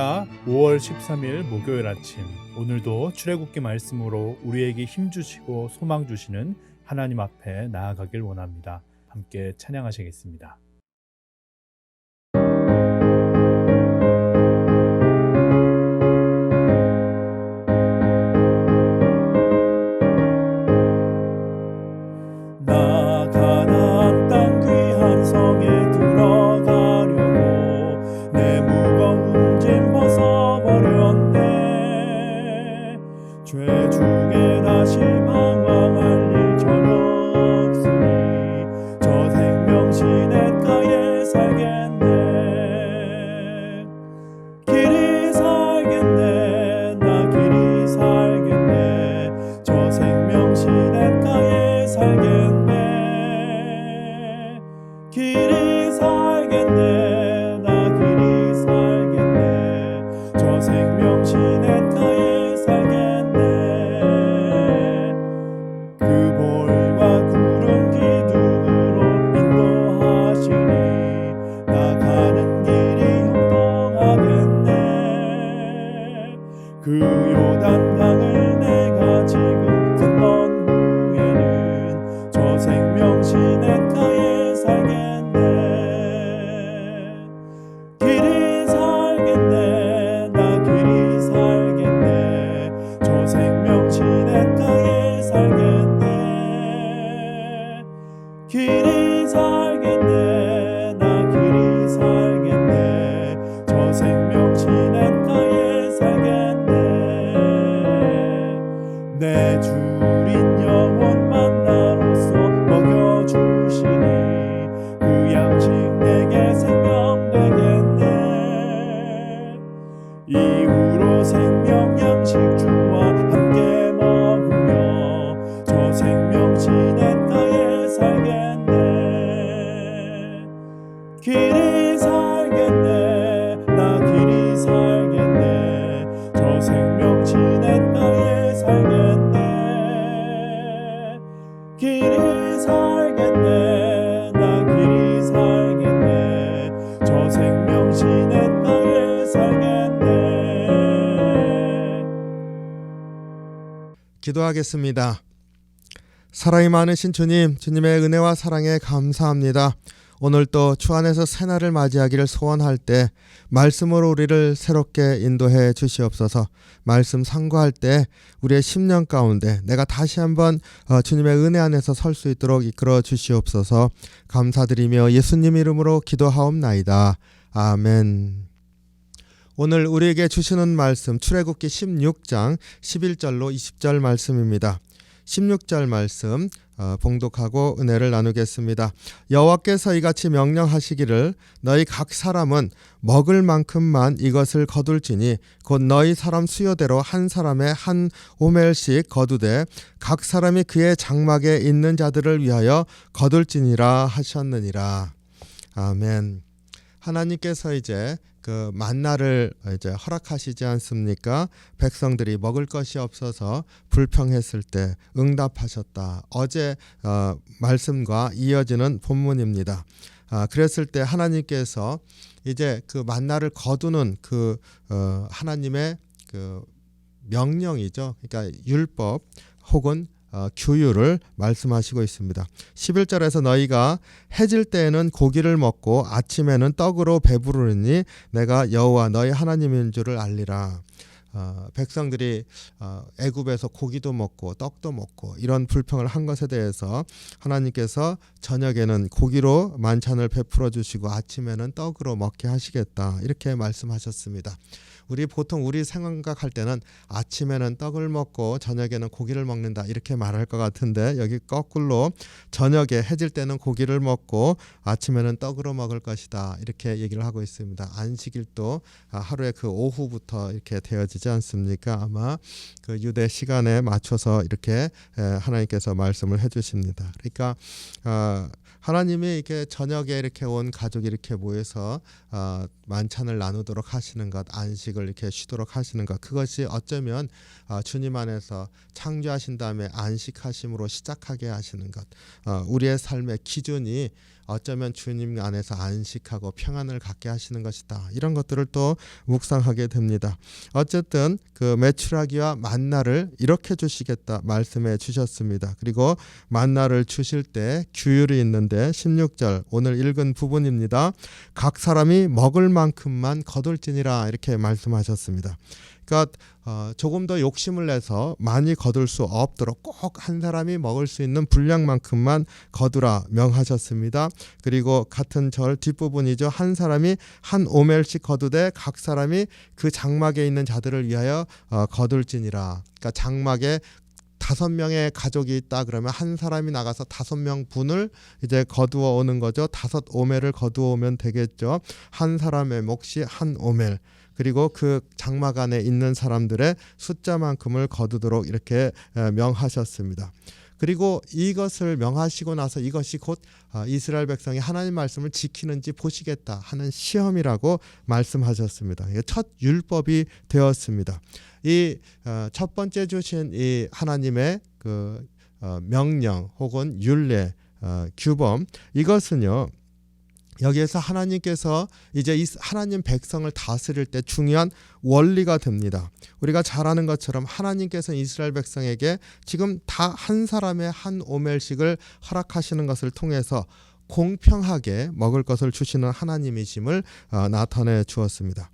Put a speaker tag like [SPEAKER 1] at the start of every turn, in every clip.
[SPEAKER 1] 할렐루야 5월 13일 목요일 아침 오늘도 출애굽기 말씀으로 우리에게 힘 주시고 소망 주시는 하나님 앞에 나아가길 원합니다. 함께 찬양하시겠습니다. 중에
[SPEAKER 2] 기도하겠습니다. 사랑이 많으신 주님, 주님의 은혜와 사랑에 감사합니다. 오늘 또주 안에서 새날을 맞이하기를 소원할 때 말씀으로 우리를 새롭게 인도해 주시옵소서. 말씀 상고할 때 우리의 10년 가운데 내가 다시 한번 어, 주님의 은혜 안에서 설 수 있도록 이끌어 주시옵소서. 감사드리며 예수님 이름으로 기도하옵나이다. 아멘. 오늘 우리에게 주시는 말씀 출애굽기 16장 11절로 20절 말씀입니다. 16절 말씀 어, 봉독하고 은혜를 나누겠습니다. 여호와께서 이같이 명령하시기를 너희 각 사람은 먹을 만큼만 이것을 거둘지니 곧 너희 사람 수요대로 한 사람의 한 오멜씩 거두되 각 사람이 그의 장막에 있는 자들을 위하여 거둘지니라 하셨느니라. 아멘. 하나님께서 이제 그 만나를 이제 허락하시지 않습니까? 백성들이 먹을 것이 없어서 불평했을 때 응답하셨다. 어제 어, 말씀과 이어지는 본문입니다. 아, 그랬을 때 하나님께서 이제 그 만나를 거두는 그 어, 하나님의 그 명령이죠. 그러니까 율법 혹은 어, 규율을 말씀하시고 있습니다. 11절에서 너희가 해질 때에는 고기를 먹고 아침에는 떡으로 배부르니 내가 여호와 너희 하나님인 줄을 알리라. 어, 백성들이 어, 애굽에서 고기도 먹고 떡도 먹고 이런 불평을 한 것에 대해서 하나님께서 저녁에는 고기로 만찬을 베풀어 주시고 아침에는 떡으로 먹게 하시겠다 이렇게 말씀하셨습니다. 우리 보통 우리 생각할 때는 아침에는 떡을 먹고 저녁에는 고기를 먹는다 이렇게 말할 것 같은데 여기 거꾸로 저녁에 해질 때는 고기를 먹고 아침에는 떡으로 먹을 것이다 이렇게 얘기를 하고 있습니다. 안식일도 아, 하루에 그 오후부터 이렇게 되어지지 않습니까? 아마 그 유대 시간에 맞춰서 이렇게 에, 하나님께서 말씀을 해주십니다. 그러니까 아, 하나님이 이렇게 저녁에 이렇게 온 가족이 이렇게 모여서 어, 만찬을 나누도록 하시는 것, 안식을 이렇게 쉬도록 하시는 것, 그것이 어쩌면 어, 주님 안에서 창조하신 다음에 안식하심으로 시작하게 하시는 것, 어, 우리의 삶의 기준이 어쩌면 주님 안에서 안식하고 평안을 갖게 하시는 것이다. 이런 것들을 또 묵상하게 됩니다. 어쨌든 그 메추라기와 만나를 이렇게 주시겠다 말씀해 주셨습니다. 그리고 만나를 주실 때 규율이 있는데 16절 오늘 읽은 부분입니다. 각 사람이 먹을 만큼만 거둘지니라 이렇게 말씀 하셨습니다. 그러니까 어, 조금 더 욕심을 내서 많이 거둘 수 없도록 꼭 한 사람이 먹을 수 있는 분량만큼만 거두라 명하셨습니다. 그리고 같은 절 뒷부분이죠. 한 사람이 한 오멜씩 거두되 각 사람이 그 장막에 있는 자들을 위하여 어, 거둘지니라. 그러니까 장막에 다섯 명의 가족이 있다 그러면 한 사람이 나가서 다섯 명 분을 이제 거두어 오는 거죠. 다섯 오멜을 거두어 오면 되겠죠. 한 사람의 몫이 한 오멜. 그리고 그 장막 안에 있는 사람들의 숫자만큼을 거두도록 이렇게 에, 명하셨습니다. 그리고 이것을 명하시고 나서 이것이 곧 아, 이스라엘 백성이 하나님 말씀을 지키는지 보시겠다 하는 시험이라고 말씀하셨습니다. 첫 율법이 되었습니다. 이 어, 첫 번째 주신 이 하나님의 그 어, 명령 혹은 율례 어, 규범 이것은요 여기에서 하나님께서 이제 이 하나님 백성을 다스릴 때 중요한 원리가 됩니다. 우리가 잘 아는 것처럼 하나님께서 이스라엘 백성에게 지금 다 한 사람의 한 오멜씩을 허락하시는 것을 통해서 공평하게 먹을 것을 주시는 하나님이심을 어, 나타내 주었습니다.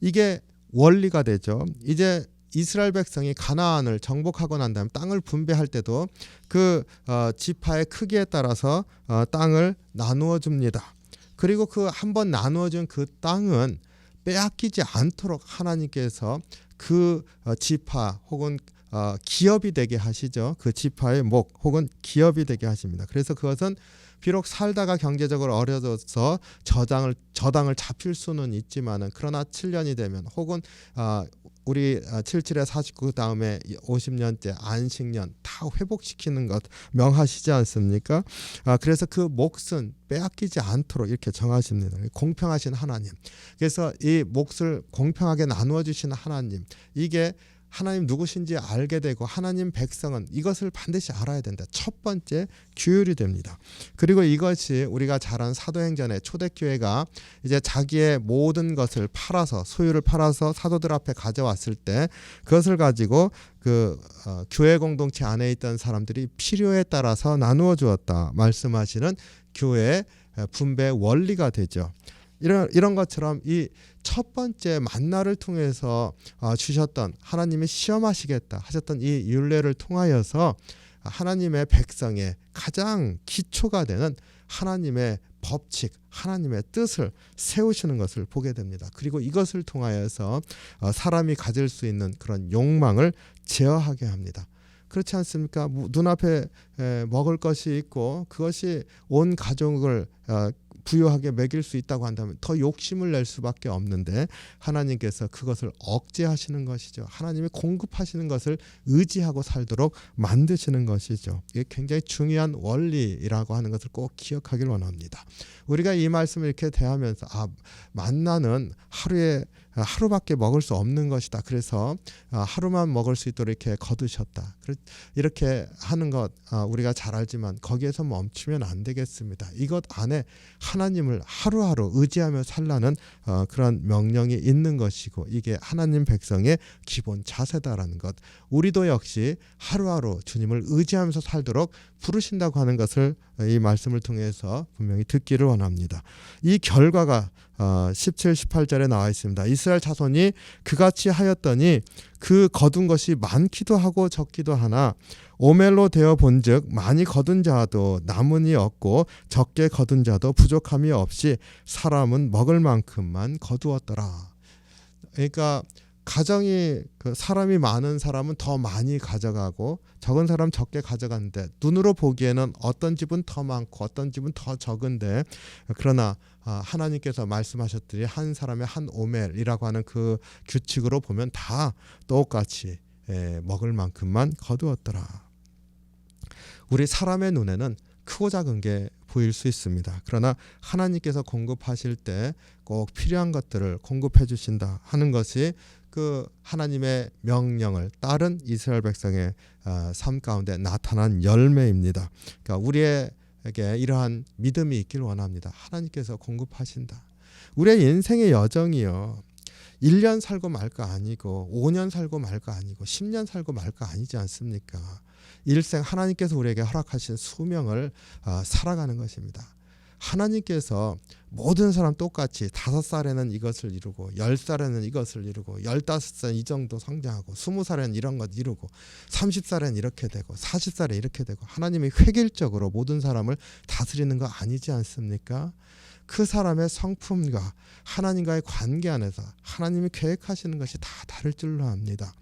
[SPEAKER 2] 이게 원리가 되죠. 이제 이스라엘 백성이 가나안을 정복하고 난 다음 땅을 분배할 때도 그 어, 지파의 크기에 따라서 어, 땅을 나누어 줍니다. 그리고 그 한 번 나누어준 그 땅은 빼앗기지 않도록 하나님께서 그 어, 지파 혹은 어, 기업이 되게 하시죠. 그 지파의 목 혹은 기업이 되게 하십니다. 그래서 그것은 비록 살다가 경제적으로 어려져서 저당을 저당을 잡힐 수는 있지만은 그러나 7년이 되면 혹은 아 우리 77에 49 다음에 50년째 안식년 다 회복시키는 것 명하시지 않습니까? 아 그래서 그 몫은 빼앗기지 않도록 이렇게 정하십니다. 공평하신 하나님. 그래서 이 몫을 공평하게 나누어 주시는 하나님. 이게 하나님 누구신지 알게 되고 하나님 백성은 이것을 반드시 알아야 된다. 첫 번째 규율이 됩니다. 그리고 이것이 우리가 잘 아는 사도행전의 초대교회가 이제 자기의 모든 것을 팔아서 소유를 팔아서 사도들 앞에 가져왔을 때 그것을 가지고 그 어, 교회 공동체 안에 있던 사람들이 필요에 따라서 나누어 주었다 말씀하시는 교회 분배 원리가 되죠. 이런 이런 것처럼 이 첫 번째 만나를 통해서 어, 주셨던 하나님이 시험하시겠다 하셨던 이 율례를 통하여서 하나님의 백성의 가장 기초가 되는 하나님의 법칙, 하나님의 뜻을 세우시는 것을 보게 됩니다. 그리고 이것을 통하여서 어, 사람이 가질 수 있는 그런 욕망을 제어하게 합니다. 그렇지 않습니까? 눈앞에 먹을 것이 있고 그것이 온 가족을 어, 부유하게 먹일 수 있다고 한다면 더 욕심을 낼 수밖에 없는데 하나님께서 그것을 억제하시는 것이죠. 하나님이 공급하시는 것을 의지하고 살도록 만드시는 것이죠. 이게 굉장히 중요한 원리라고 하는 것을 꼭 기억하길 원합니다. 우리가 이 말씀을 이렇게 대하면서 아 만나는 하루에 하루밖에 먹을 수 없는 것이다. 그래서 하루만 먹을 수 있도록 이렇게 거두셨다. 이렇게 하는 것 우리가 잘 알지만 거기에서 멈추면 안 되겠습니다. 이것 안에 하나님을 하루하루 의지하며 살라는 어, 그런 명령이 있는 것이고 이게 하나님 백성의 기본 자세다라는 것. 우리도 역시 하루하루 주님을 의지하면서 살도록 부르신다고 하는 것을 이 말씀을 통해서 분명히 듣기를 원합니다. 이 결과가 어, 17, 18절에 나와 있습니다. 이스라엘 자손이 그같이 하였더니 그 거둔 것이 많기도 하고 적기도 하나 오멜로 되어 본즉 많이 거둔 자도 남은이 없고 적게 거둔 자도 부족함이 없이 사람은 먹을 만큼만 거두었더라. 그러니까 가정이 그 사람이 많은 사람은 더 많이 가져가고 적은 사람 적게 가져가는데 눈으로 보기에는 어떤 집은 더 많고 어떤 집은 더 적은데 그러나 아, 하나님께서 말씀하셨듯이 한 사람의 한 오멜이라고 하는 그 규칙으로 보면 다 똑같이 예, 먹을 만큼만 거두었더라. 우리 사람의 눈에는 크고 작은 게 보일 수 있습니다. 그러나 하나님께서 공급하실 때 꼭 필요한 것들을 공급해 주신다 하는 것이 그 하나님의 명령을 따른 이스라엘 백성의 어, 삶 가운데 나타난 열매입니다. 그러니까 우리에게 이러한 믿음이 있길 원합니다. 하나님께서 공급하신다. 우리의 인생의 여정이요. 1년 살고 말거 아니고 5년 살고 말거 아니고 10년 살고 말거 아니지 않습니까? 일생 하나님께서 우리에게 허락하신 수명을 어, 살아가는 것입니다. 하나님께서 모든 사람 똑같이 다섯 살에는 이것을 이루고 열 살에는 이것을 이루고 열다섯 살 이 정도 성장하고 스무 살에는 이런 것 이루고 삼십 살에는 이렇게 되고 사십 살에 이렇게 되고 하나님이 획일적으로 모든 사람을 다스리는 거 아니지 않습니까? 그 사람의 성품과 하나님과의 관계 안에서 하나님이 계획하시는 것이 다 다를 줄로 압니다.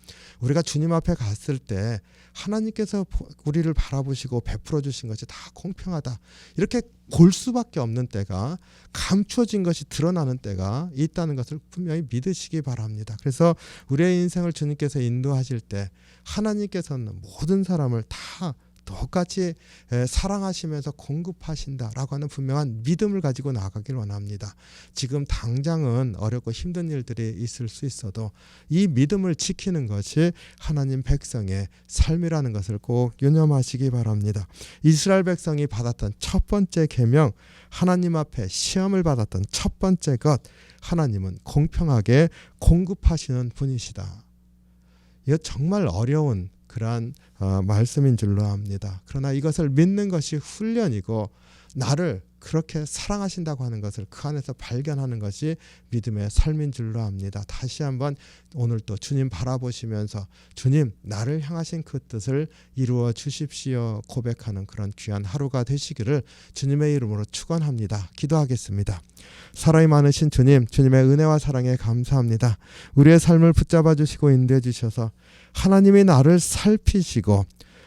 [SPEAKER 2] 우리가 주님 앞에 갔을 때 하나님께서 보- 우리를 바라보시고 베풀어 주신 것이 다 공평하다. 이렇게 볼 수밖에 없는 때가 감추어진 것이 드러나는 때가 있다는 것을 분명히 믿으시기 바랍니다. 그래서 우리의 인생을 주님께서 인도하실 때 하나님께서는 모든 사람을 다 똑같이 에, 사랑하시면서 공급하신다라고 하는 분명한 믿음을 가지고 나아가길 원합니다. 지금 당장은 어렵고 힘든 일들이 있을 수 있어도 이 믿음을 지키는 것이 하나님 백성의 삶이라는 것을 꼭 유념하시기 바랍니다. 이스라엘 백성이 받았던 첫 번째 계명 하나님 앞에 시험을 받았던 첫 번째 것 하나님은 공평하게 공급하시는 분이시다. 이거 정말 어려운 그러한 어, 말씀인 줄로 압니다. 그러나 이것을 믿는 것이 훈련이고 나를 그렇게 사랑하신다고 하는 것을 그 안에서 발견하는 것이 믿음의 삶인 줄로 압니다. 다시 한번 오늘 또 주님 바라보시면서 주님 나를 향하신 그 뜻을 이루어 주십시오 고백하는 그런 귀한 하루가 되시기를 주님의 이름으로 축원합니다. 기도하겠습니다. 사랑이 많으신 주님, 주님의 은혜와 사랑에 감사합니다. 우리의 삶을 붙잡아 주시고 인도해 주셔서 하나님이 나를 살피시고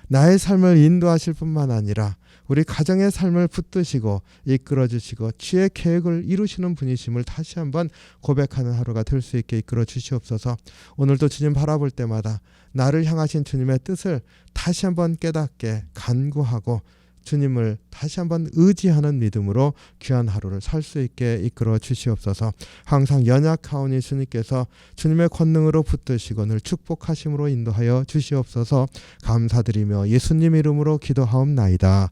[SPEAKER 2] 나의 삶을 인도하실 뿐만 아니라 우리 가정의 삶을 붙드시고 이끌어 주시고 주의 계획을 이루시는 분이심을 다시 한번 고백하는 하루가 될 수 있게 이끌어 주시옵소서. 오늘도 주님 바라볼 때마다 나를 향하신 주님의 뜻을 다시 한번 깨닫게 간구하고 주님을 다시 한번 의지하는 믿음으로 귀한 하루를 살 수 있게 이끌어 주시옵소서. 항상 연약하오니 주님께서 주님의 권능으로 붙드시고 늘 축복하심으로 인도하여 주시옵소서. 감사드리며 예수님 이름으로 기도하옵나이다.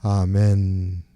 [SPEAKER 2] 아멘.